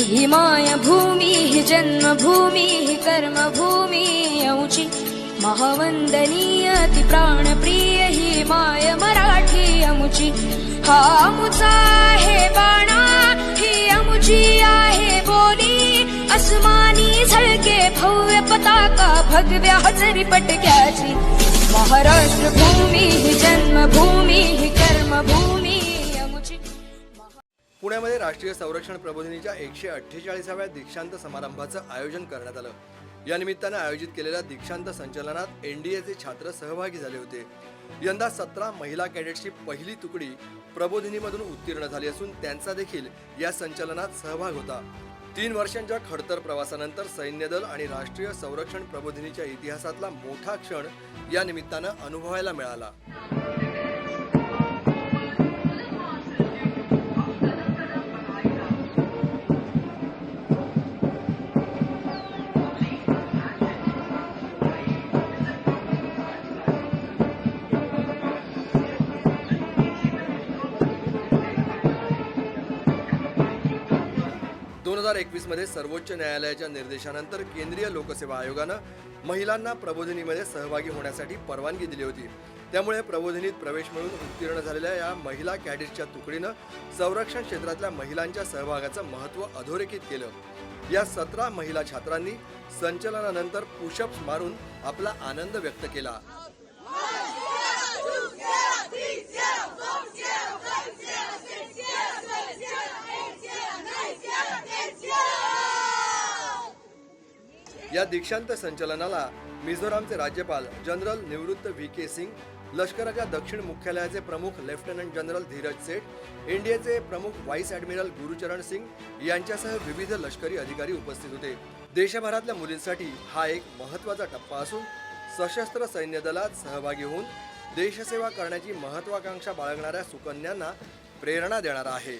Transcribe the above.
ही मायभूमी ही जन्मभूमी ही कर्मभूमी यौची महावंदनीय ती प्राणप्रिय ही माय मराठी अमुची. हा अमुचा आहे बाणा ही अमुची आहे बोली. अस्मानी झळके भव्य पताका भगव्या हजरी पटक्याची. महाराष्ट्र पुण्यामध्ये राष्ट्रीय संरक्षण प्रबोधिनीच्या एकशे अठ्ठेचाळीसाव्या दीक्षांत समारंभाचं आयोजन करण्यात आलं. या निमित्तानं आयोजित केलेल्या दीक्षांत संचलनात एन डी एचे छात्र सहभागी झाले होते. यंदा सतरा महिला कॅडेट्सची पहिली तुकडी प्रबोधिनीमधून उत्तीर्ण झाली असून त्यांचा देखील या संचलनात सहभाग होता. तीन वर्षांच्या खडतर प्रवासानंतर सैन्य दल आणि राष्ट्रीय संरक्षण प्रबोधिनीच्या इतिहासातला मोठा क्षण या निमित्तानं अनुभवायला मिळाला. दोन हजार एकवीसमध्ये सर्वोच्च न्यायालयाच्या निर्देशानंतर केंद्रीय लोकसेवा आयोगानं महिलांना प्रबोधिनीमध्ये सहभागी होण्यासाठी परवानगी दिली होती. त्यामुळे प्रबोधिनीत प्रवेश मिळून उत्तीर्ण झालेल्या या महिला कॅडेटच्या तुकडीनं संरक्षण क्षेत्रातल्या महिलांच्या सहभागाचं महत्त्व अधोरेखित केलं. या सतरा महिला छात्रांनी संचलनानंतर पुशअप्स मारून आपला आनंद व्यक्त केला. या दीक्षांत संचलनाला मिझोरामचे राज्यपाल जनरल निवृत्त व्ही के सिंग लष्कराच्या दक्षिण मुख्यालयाचे प्रमुख लेफ्टनंट जनरल धीरज सेठ एनडीएचे प्रमुख व्हाईस ॲडमिरल गुरुचरण सिंग यांच्यासह विविध लष्करी अधिकारी उपस्थित होते. देशभरातल्या मुलींसाठी हा एक महत्त्वाचा टप्पा असून सशस्त्र सैन्य दलात सहभागी होऊन देशसेवा करण्याची महत्त्वाकांक्षा बाळगणाऱ्या सुकन्यांना प्रेरणा देणारा आहे.